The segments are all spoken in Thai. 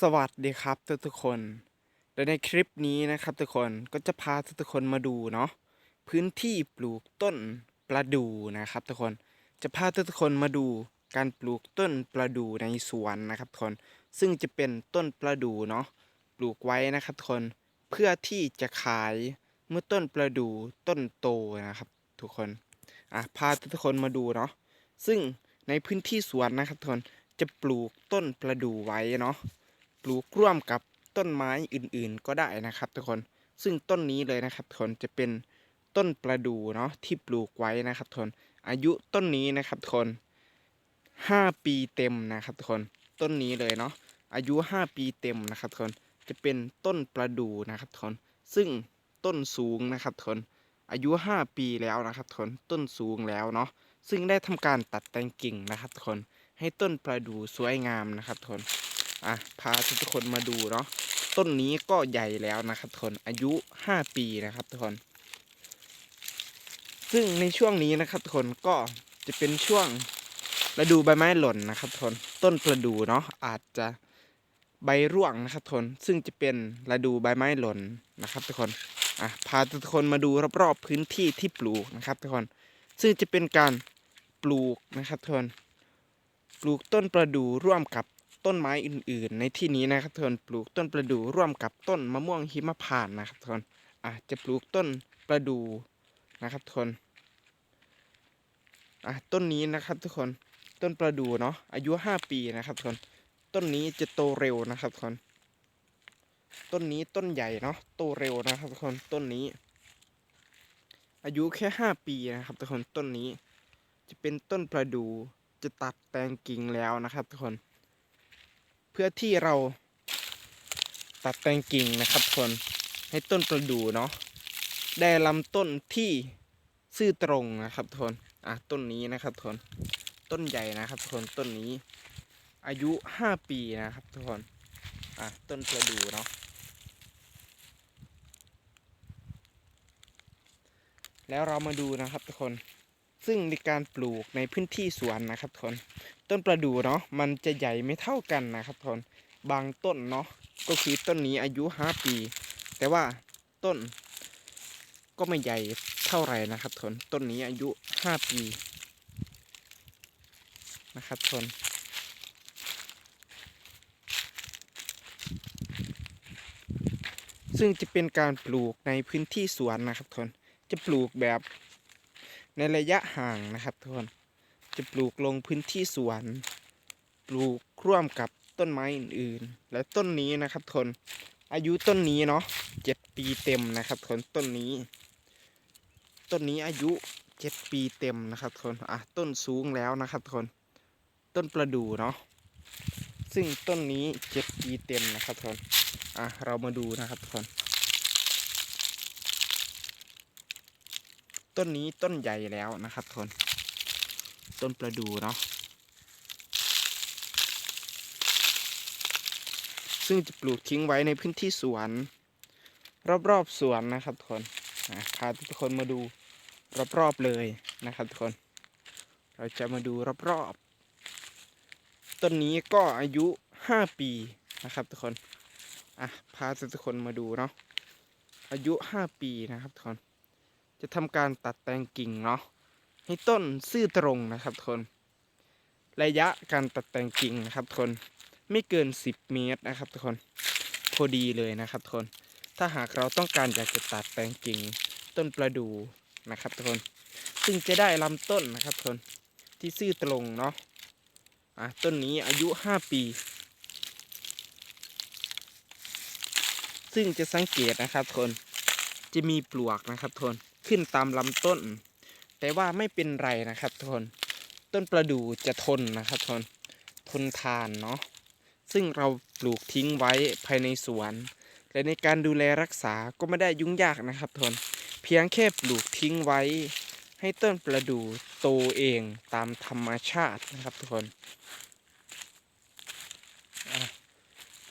สวัสดีครับทุกทุกคนและในคลิปนี้นะครับทุกคนก็จะพาทุกทุกคนมาดูเนาะพื้นที่ปลูกต้นประดู่นะครับทุกคนจะพาทุกทุกคนมาดูการปลูกต้นประดู่ในสวนนะครับทุกคนซึ่งจะเป็นต้นประดู่เนาะปลูกไว้นะครับทุกคนเพื่อที่จะขายเมื่อต้นประดู่ต้นโตนะครับ ทุกคนอะพาทุกทุกคนมาดูเนาะซึ่งในพื้นที่สวนนะครับทุกคนจะปลูกต้นประดู่ไว้เนาะ ปลูกร่วมกับต้นไม้อื่นๆ ก็ได้นะครับ ทุกคนซึ่งต้นนี้เลยนะครับทุกคนจะเป็นต้นประดู่เนาะที่ปลูกไว้นะครับทุกคนอายุต้นนี้นะครับทุกคนห้าปีเต็มนะครับทุกคนต้นนี้เลยเนาะอายุห้าปีเต็มนะครับทุกคนจะเป็นต้นประดู่นะครับทุกคนซึ่งต้นสูงนะครับทุกคนอายุห้าปีแล้วนะครับทุกคนต้นสูงแล้วเนาะซึ่งได้ทำการตัดแต่งกิ่งนะครับทุกคนให้ต้นประดู่สวยงามนะครับทุกคน อะพาทุกคนมาดูเนาะต้นนี้ก็ใหญ่แล้วนะครับทุกคนอายุ5ปีนะครับทุกคน ซึ่งในช่วงนี้นะครับทุกคนก็จะเป็นช่วงฤดูใบไม้หล่นนะครับทุกคนต้นประดู่เนาะอาจจะใบร่วงนะครับทุกคนซึ่งจะเป็นฤดูใบไม้หล่นนะครับทุกคนอะพาทุกคนมาดูรอบๆพื้นที่ที่ปลูกนะครับทุกคน ซึ่งจะเป็นการปลูกนะครับทุกคนปลูกต้นประดู่ร่วมกับ ต้นไม้อื่น ๆ ในที่นี้นะครับทุกคนปลูกต้นประดู่ร่วมกับต้นมะม่วงหิมพานต์นะครับทุกคนอะจะปลูกต้นประดู่นะครับทุกคนอะต้นนี้นะครับทุกคนต้นประดู่เนาะอายุ 5 ปีนะครับทุกคนต้นนี้จะโตเร็วนะครับทุกคนต้นนี้ต้นใหญ่เนาะโตเร็วนะครับทุกคนต้นนี้ อายุแค่ 5 ปีนะครับทุกคนต้นนี้ จะเป็นต้นประดู่จะตัดแต่งกิ่งแล้วนะครับทุกคน เพื่อที่เราตัดแต่งกิ่งนะครับทุกคนให้ต้นประดู่เนาะได้ลำต้นที่ซื่อตรงนะครับทุกคนอะต้นนี้นะครับทุกคนต้นใหญ่นะครับทุกคนต้นนี้ อายุ5ปีนะครับทุกคนอะต้นประดู่เนาะแล้วเรามาดูนะครับทุกคน ซึ่งในการปลูกในพื้นที่สวนนะครับทุกคนต้นประดู่เนาะมันจะใหญ่ไม่เท่ากันนะครับทุกคนบางต้นเนาะก็คือต้นนี้อายุห้าปี แต่ว่าต้นก็ไม่ใหญ่เท่าไหร่นะครับทุกคนต้นนี้อายุห้าปีนะครับทุกคนซึ่งจะเป็นการปลูกในพื้นที่สวนนะครับทุกคนจะปลูกแบบ ในระยะห่างนะครับทุกคนจะปลูกลงพื้นที่สวน ปลูกร่วมกับต้นไม้อื่นๆ และต้นนี้นะครับทุกคนอายุต้นนี้เนาะเจ็ดปีเต็มนะครับทุกคนต้นนี้ ต้นนี้อายุเจ็ดปีเต็มนะครับทุกคนอะต้นสูงแล้วนะครับทุกคนต้นประดู่เนาะซึ่งต้นนี้เจ็ดปีเต็มนะครับทุกคนอะเรามาดูนะครับทุกคน ต้นนี้ต้นใหญ่แล้วนะครับทุกคนต้นประดู่เนาะซึ่งจะปลูกทิ้งไว้ในพื้นที่สวน รอบๆสวนนะครับทุกคนพาทุกคนมาดูรอบๆเลยนะครับทุกคน เราจะมาดูรอบๆต้นนี้ก็อายุ 5 ปีนะครับทุกคนอะพาทุกคนมาดูเนาะอายุ 5 ปีนะครับทุกคน จะทำการตัดแต่งกิ่งเนาะให้ต้นซื่อตรงนะครับทุกคน ระยะการตัดแต่งกิ่งนะครับทุกคนไม่เกิน 10 เมตรนะครับทุกคนพอดีเลยนะครับทุกคน ถ้าหากเราต้องการอยากจะตัดแต่งกิ่งต้นประดู่นะครับทุกคน ซึ่งจะได้ลำต้นนะครับทุกคนที่ซื่อตรงเนาะอะต้นนี้อายุ 5 ปี ซึ่งจะสังเกตนะครับทุกคนจะมีปลวกนะครับทุกคน ขึ้นตามลำต้น แต่ว่าไม่เป็นไรนะครับทุกคนต้นประดู่จะทนนะครับทุกคนทนทานเนาะซึ่งเราปลูกทิ้งไว้ภายในสวน และในการดูแลรักษาก็ไม่ได้ยุ่งยากนะครับทุกคนเพียงแค่ปลูกทิ้งไว้ ให้ต้นประดู่โตเองตามธรรมชาตินะครับทุกคน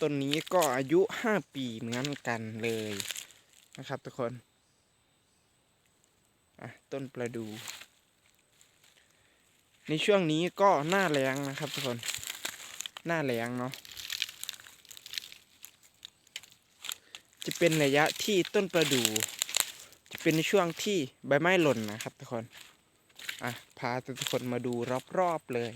ต้นนี้ก็อายุ 5 ปีเหมือนกันเลยนะครับทุกคน อะต้นประดู่ในช่วงนี้ก็หน้าแล้งนะครับทุกคน หน้าแล้งเนาะ จะเป็นระยะที่ต้นประดู่จะเป็นในช่วงที่ใบไม้หล่นนะครับทุกคน อะพาทุกคนมาดูรอบๆเลย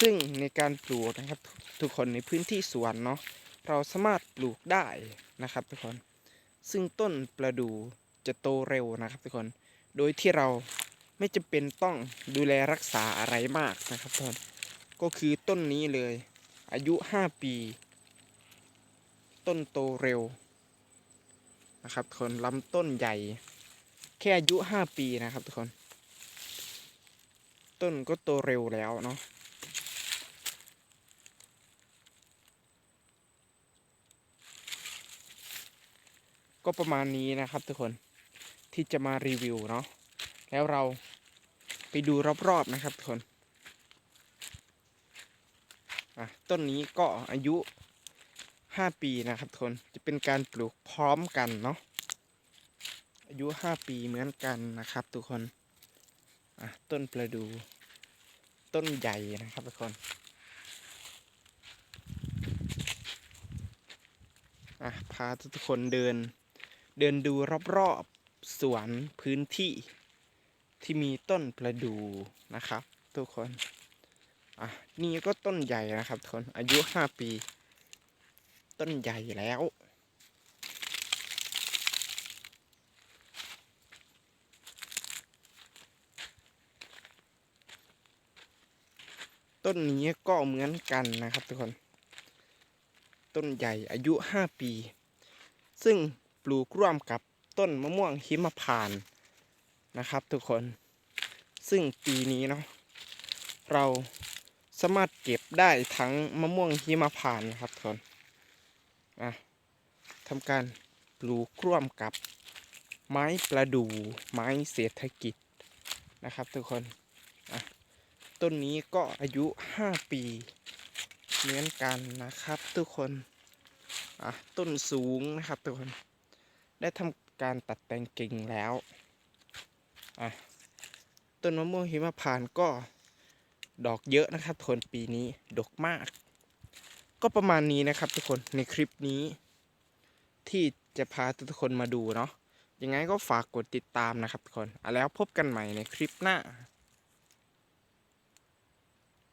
ซึ่งในการปลูกนะครับ ทุกคนในพื้นที่สวนเนาะ เราสามารถปลูกได้นะครับทุกคน ซึ่งต้นประดู่จะโตเร็วนะครับทุกคน โดยที่เราไม่จำเป็นต้องดูแลรักษาอะไรมากนะครับทุกคนก็คือต้นนี้เลย อายุ 5 ปี ต้นโตเร็วนะครับทุกคนลำต้นใหญ่ แค่อายุ 5 ปีนะครับทุกคน ต้นก็โตเร็วแล้วเนาะก็ประมาณนี้นะครับทุกคน ที่จะมารีวิวเนาะแล้วเราไปดูรอบๆนะครับทุกคนอะต้นนี้ก็อายุ 5 ปีนะครับทุกคนจะเป็นการปลูกพร้อมกันเนาะอายุ 5 ปีเหมือนกันนะครับทุกคนอะต้นประดูต้นใหญ่นะครับทุกคนอะพาทุกคนเดินเดินดูรอบๆ สวนพื้นที่ที่มีต้นประดู่นะครับ ทุกคน อะ นี่ก็ต้นใหญ่นะครับทุกคนอายุห้าปี ต้นใหญ่แล้ว ต้นนี้ก็เหมือนกันนะครับทุกคน ต้นใหญ่อายุ5ปี ซึ่งปลูกร่วมกับ ต้นมะม่วงหิมพานนะครับทุกคน ซึ่งปีนี้เนาะเราสามารถเก็บได้ทั้งมะม่วงหิมพานนะครับทุกคนอะทำการปลูกร่วมกับไม้ประดู่ไม้เศรษฐกิจนะครับทุกคนอะต้นนี้ก็อายุ 5 ปีเหมือนกันนะครับทุกคนอะต้นสูงนะครับทุกคน ได้ทำ การตัดแต่งกิ่งแล้วอะต้นมะม่วงหิมพานต์ก็ดอกเยอะนะครับทุกคนปีนี้ดกมาก ก็ประมาณนี้นะครับทุกคนในคลิปนี้ ที่จะพาทุกคนมาดูเนาะยังไงก็ฝากกดติดตามนะครับทุกคนแล้วพบกันใหม่ในคลิปหน้า